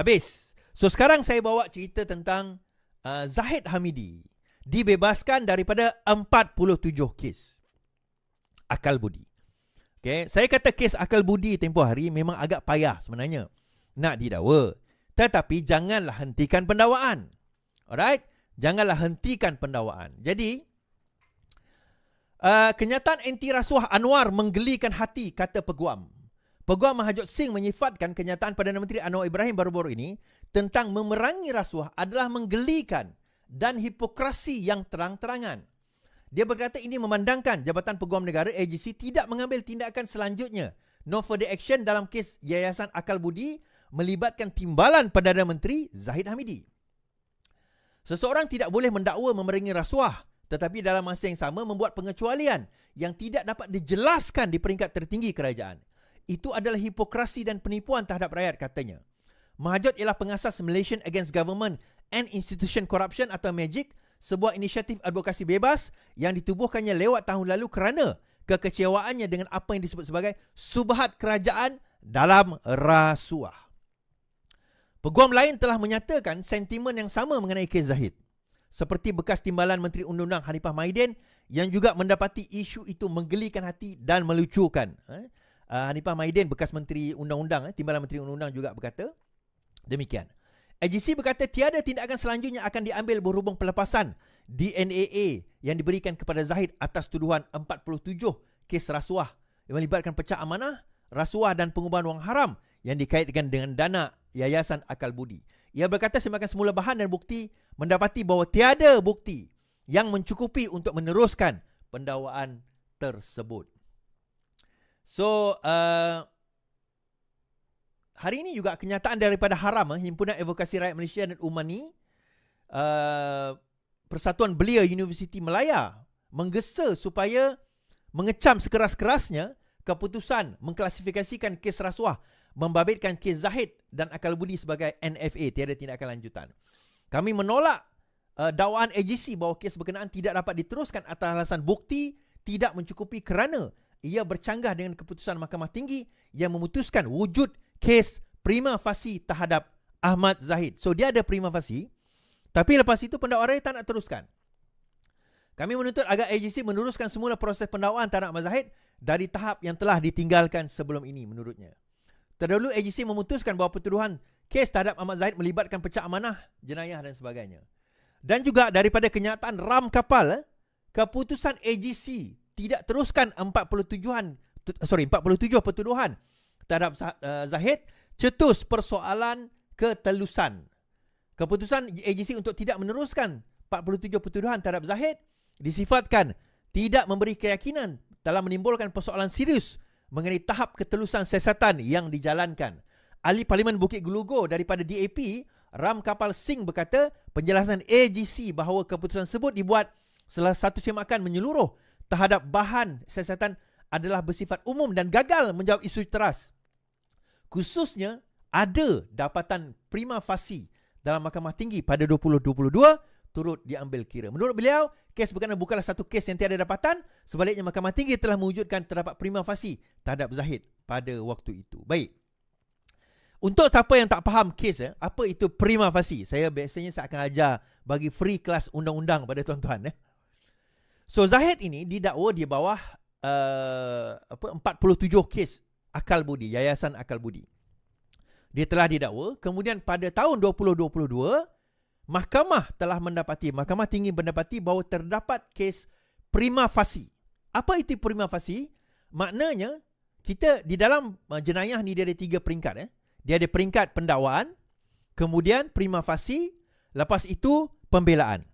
Habis. So sekarang saya bawa cerita tentang uh, Zahid Hamidi dibebaskan daripada 47 kes akal budi. Okay, saya kata kes akal budi tempoh hari memang agak payah sebenarnya nak didakwa. Tetapi janganlah hentikan pendakwaan. Alright? Janganlah hentikan pendakwaan. Jadi, uh, kenyataan anti rasuah Anwar menggelikan hati, kata peguam. Peguam Mahajud Singh menyifatkan kenyataan Perdana Menteri Anwar Ibrahim baru-baru ini tentang memerangi rasuah adalah menggelikan dan hipokrasi yang terang-terangan. Dia berkata ini memandangkan Jabatan Peguam Negara AGC tidak mengambil tindakan selanjutnya. No further action dalam kes Yayasan Akal Budi melibatkan timbalan Perdana Menteri Zahid Hamidi. Seseorang tidak boleh mendakwa memerangi rasuah tetapi dalam masa yang sama membuat pengecualian yang tidak dapat dijelaskan di peringkat tertinggi kerajaan. Itu adalah hipokrasi dan penipuan terhadap rakyat katanya. Mahajut ialah pengasas Malaysian Against Government and Institution Corruption atau MAGIC sebuah inisiatif advokasi bebas yang ditubuhkannya lewat tahun lalu kerana kekecewaannya dengan apa yang disebut sebagai subhat kerajaan dalam rasuah. Peguam lain telah menyatakan sentimen yang sama mengenai kes Zahid. Seperti bekas timbalan Menteri Undang-Undang Hanifah Maidin yang juga mendapati isu itu menggelikan hati dan melucukan. Eh, uh, Hanifah Maidin bekas Menteri Undang-Undang, eh, timbalan Menteri Undang-Undang juga berkata demikian. AGC berkata tiada tindakan selanjutnya akan diambil berhubung pelepasan DNAA yang diberikan kepada Zahid atas tuduhan 47 kes rasuah yang melibatkan pecah amanah, rasuah dan pengubahan wang haram yang dikaitkan dengan dana Yayasan Akal Budi. Ia berkata semakin semula bahan dan bukti mendapati bahawa tiada bukti yang mencukupi untuk meneruskan pendakwaan tersebut. So, uh, hari ini juga kenyataan daripada Haram eh, Himpunan Advokasi Rakyat Malaysia dan Umani uh, Persatuan Belia Universiti Melaya menggesa supaya mengecam sekeras-kerasnya keputusan mengklasifikasikan kes rasuah membabitkan kes Zahid dan Akal Budi sebagai NFA tiada tindakan lanjutan. Kami menolak uh, dakwaan AGC bahawa kes berkenaan tidak dapat diteruskan atas alasan bukti tidak mencukupi kerana ia bercanggah dengan keputusan Mahkamah Tinggi yang memutuskan wujud kes prima facie terhadap Ahmad Zahid. So dia ada prima facie. Tapi lepas itu pendakwa tak nak teruskan. Kami menuntut agar AGC meneruskan semula proses pendakwaan terhadap Ahmad Zahid dari tahap yang telah ditinggalkan sebelum ini menurutnya. Terdahulu AGC memutuskan bahawa pertuduhan kes terhadap Ahmad Zahid melibatkan pecah amanah, jenayah dan sebagainya. Dan juga daripada kenyataan ram kapal, keputusan AGC tidak teruskan 47-an sorry 47 pertuduhan terhadap uh, Zahid cetus persoalan ketelusan. Keputusan AGC untuk tidak meneruskan 47 pertuduhan terhadap Zahid disifatkan tidak memberi keyakinan dalam menimbulkan persoalan serius mengenai tahap ketelusan siasatan yang dijalankan. Ahli Parlimen Bukit Gelugo daripada DAP, Ram Kapal Singh berkata penjelasan AGC bahawa keputusan tersebut dibuat salah satu semakan menyeluruh terhadap bahan siasatan adalah bersifat umum dan gagal menjawab isu teras khususnya ada dapatan prima facie dalam Mahkamah Tinggi pada 2022 turut diambil kira. Menurut beliau, kes berkenaan bukanlah satu kes yang tiada dapatan, sebaliknya Mahkamah Tinggi telah mewujudkan terdapat prima facie terhadap Zahid pada waktu itu. Baik. Untuk siapa yang tak faham kes, eh, apa itu prima facie? Saya biasanya saya akan ajar bagi free kelas undang-undang pada tuan-tuan. Eh. So Zahid ini didakwa di bawah uh, apa 47 kes Akal Budi, Yayasan Akal Budi. Dia telah didakwa, kemudian pada tahun 2022, mahkamah telah mendapati, mahkamah tinggi mendapati bahawa terdapat kes prima facie. Apa itu prima facie? Maknanya, kita di dalam uh, jenayah ni dia ada tiga peringkat. Eh. Dia ada peringkat pendakwaan, kemudian prima facie, lepas itu pembelaan.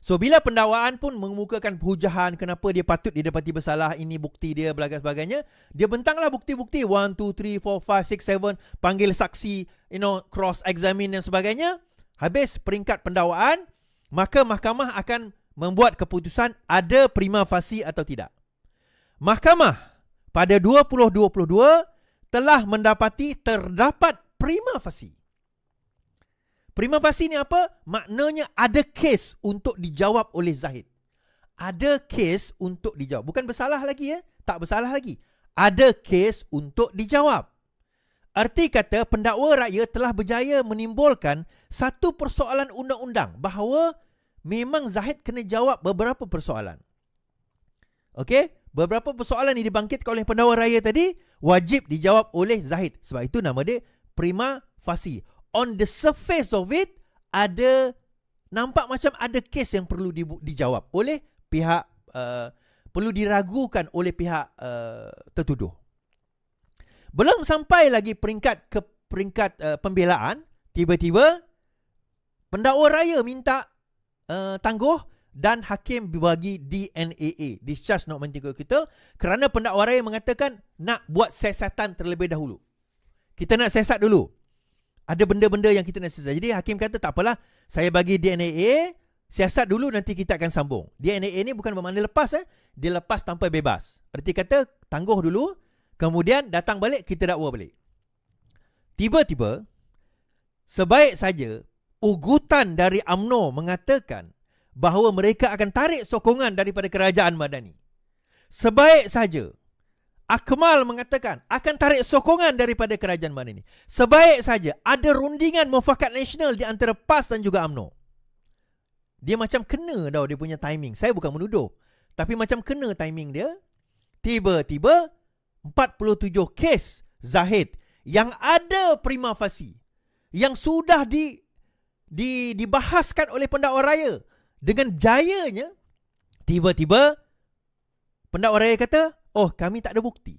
So bila pendakwaan pun mengemukakan hujahan kenapa dia patut didapati bersalah ini bukti dia belaga sebagainya dia bentanglah bukti-bukti. 1 2 3 4 5 6 7 panggil saksi you know cross examine dan sebagainya. Habis peringkat pendakwaan maka mahkamah akan membuat keputusan ada prima facie atau tidak. Mahkamah pada 2022 telah mendapati terdapat prima facie Prima facie ni apa? Maknanya ada kes untuk dijawab oleh Zahid. Ada kes untuk dijawab. Bukan bersalah lagi ya. Tak bersalah lagi. Ada kes untuk dijawab. Arti kata pendakwa raya telah berjaya menimbulkan satu persoalan undang-undang bahawa memang Zahid kena jawab beberapa persoalan. Okey, beberapa persoalan yang dibangkitkan oleh pendakwa raya tadi wajib dijawab oleh Zahid. Sebab itu nama dia prima facie. On the surface of it ada nampak macam ada kes yang perlu di, dijawab oleh pihak uh, perlu diragukan oleh pihak uh, tertuduh. Belum sampai lagi peringkat ke peringkat uh, pembelaan, tiba-tiba pendakwa raya minta uh, tangguh dan hakim bagi DNAA, discharge not mentinggal kita kerana pendakwa raya mengatakan nak buat siasatan terlebih dahulu. Kita nak siasat dulu. Ada benda-benda yang kita nak siasat. Jadi hakim kata tak apalah, saya bagi DNAA, siasat dulu nanti kita akan sambung. DNAA ni bukan bermakna lepas eh, dia lepas tanpa bebas. Arti kata tangguh dulu, Kemudian datang balik kita dakwa balik. Tiba-tiba sebaik saja ugutan dari AMNO mengatakan bahawa mereka akan tarik sokongan daripada kerajaan Madani. Sebaik saja Akmal mengatakan akan tarik sokongan daripada kerajaan Madani. Sebaik saja ada rundingan mufakat nasional di antara PAS dan juga AMNO. Dia macam kena tau dia punya timing. Saya bukan menuduh. Tapi macam kena timing dia. Tiba-tiba 47 kes Zahid yang ada prima facie yang sudah di, di dibahaskan oleh pendakwa raya dengan jayanya tiba-tiba pendakwa raya kata oh kami tak ada bukti.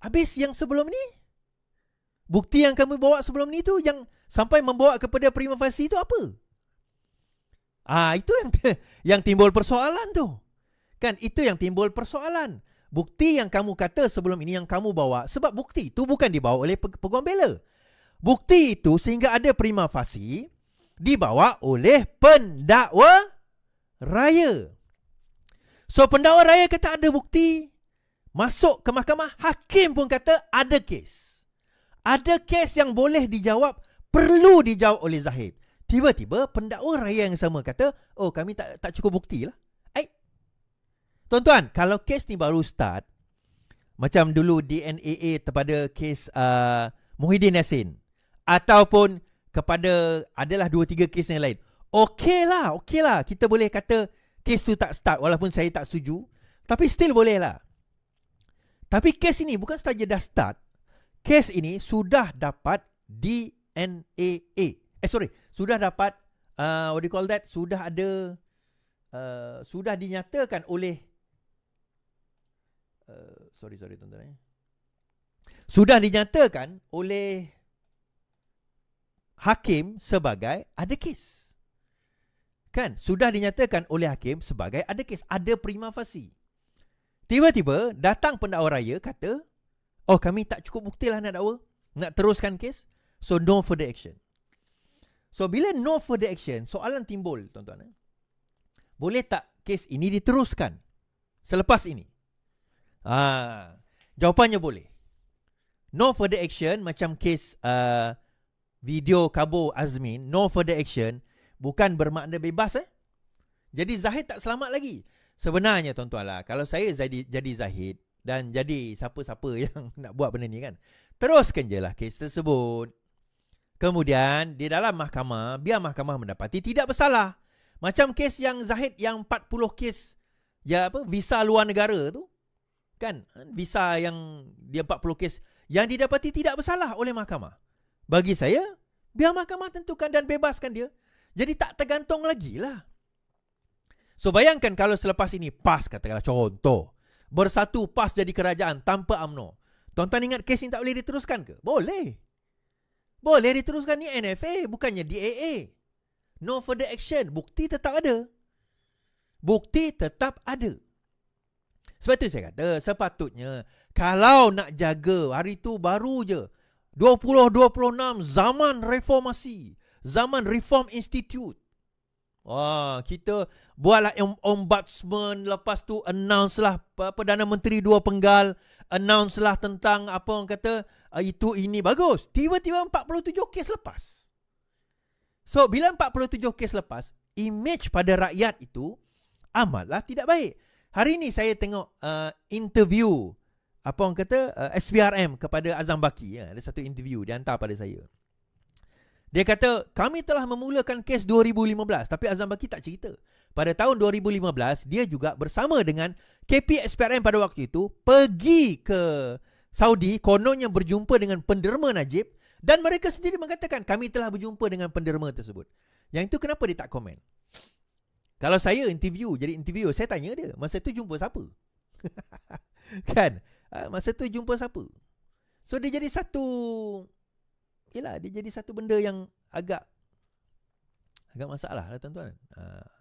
Habis yang sebelum ni? Bukti yang kami bawa sebelum ni tu yang sampai membawa kepada prima facie itu apa? Ah itu yang yang timbul persoalan tu. Kan itu yang timbul persoalan. Bukti yang kamu kata sebelum ini yang kamu bawa sebab bukti itu bukan dibawa oleh peguam bela. Bukti itu sehingga ada prima facie dibawa oleh pendakwa raya. So pendakwa raya kata ada bukti masuk ke mahkamah hakim pun kata ada kes. Ada kes yang boleh dijawab perlu dijawab oleh Zahid. Tiba-tiba pendakwa raya yang sama kata, "Oh, kami tak tak cukup bukti lah." Tuan-tuan, kalau kes ni baru start, macam dulu DNAA kepada kes uh, Muhyiddin Yassin, ataupun kepada adalah dua tiga kes yang lain, okey lah, okey lah. Kita boleh kata kes tu tak start walaupun saya tak setuju, tapi still boleh lah. Tapi kes ini bukan saja dah start, kes ini sudah dapat DNAA. Eh sorry, sudah dapat, uh, what do you call that, sudah ada, uh, sudah dinyatakan oleh Uh, sorry sorry tuan-tuan eh. Sudah dinyatakan oleh hakim sebagai ada kes. Kan? Sudah dinyatakan oleh hakim sebagai ada kes, ada prima facie. Tiba-tiba datang pendakwa raya kata, "Oh, kami tak cukup bukti lah nak dakwa. Nak teruskan kes. So no further action." So bila no further action, soalan timbul tuan-tuan eh. Boleh tak kes ini diteruskan selepas ini? Ah, jawapannya boleh. No further action macam kes uh, video kabur Azmin, no further action bukan bermakna bebas eh. Jadi Zahid tak selamat lagi. Sebenarnya tuan-tuan lah, kalau saya jadi, jadi Zahid dan jadi siapa-siapa yang nak buat benda ni kan, teruskan je lah kes tersebut. Kemudian di dalam mahkamah, biar mahkamah mendapati tidak bersalah. Macam kes yang Zahid yang 40 kes ya apa visa luar negara tu, kan visa yang dia 40 kes yang didapati tidak bersalah oleh mahkamah. Bagi saya, biar mahkamah tentukan dan bebaskan dia. Jadi tak tergantung lagi lah. So bayangkan kalau selepas ini PAS katakanlah contoh. Bersatu PAS jadi kerajaan tanpa UMNO. Tuan-tuan ingat kes ini tak boleh diteruskan ke? Boleh. Boleh diteruskan ni NFA bukannya DAA. No further action. Bukti tetap ada. Bukti tetap ada. Sebab tu saya kata sepatutnya kalau nak jaga hari tu baru je 2026 zaman reformasi, zaman reform institute. Wah, kita buatlah ombudsman lepas tu announce lah Perdana Menteri dua penggal announce lah tentang apa orang kata ah, itu ini bagus. Tiba-tiba 47 kes lepas. So, bila 47 kes lepas, image pada rakyat itu amatlah tidak baik. Hari ini saya tengok uh, interview apa orang kata uh, SPRM kepada Azam Baki ya. Ada satu interview dia hantar pada saya. Dia kata kami telah memulakan kes 2015 tapi Azam Baki tak cerita. Pada tahun 2015 dia juga bersama dengan KP SPRM pada waktu itu pergi ke Saudi kononnya berjumpa dengan penderma Najib dan mereka sendiri mengatakan kami telah berjumpa dengan penderma tersebut. Yang itu kenapa dia tak komen? Kalau saya interview jadi interview saya tanya dia masa tu jumpa siapa? kan? Ah, masa tu jumpa siapa? So dia jadi satu Yelah dia jadi satu benda yang agak Agak masalah lah tuan-tuan uh.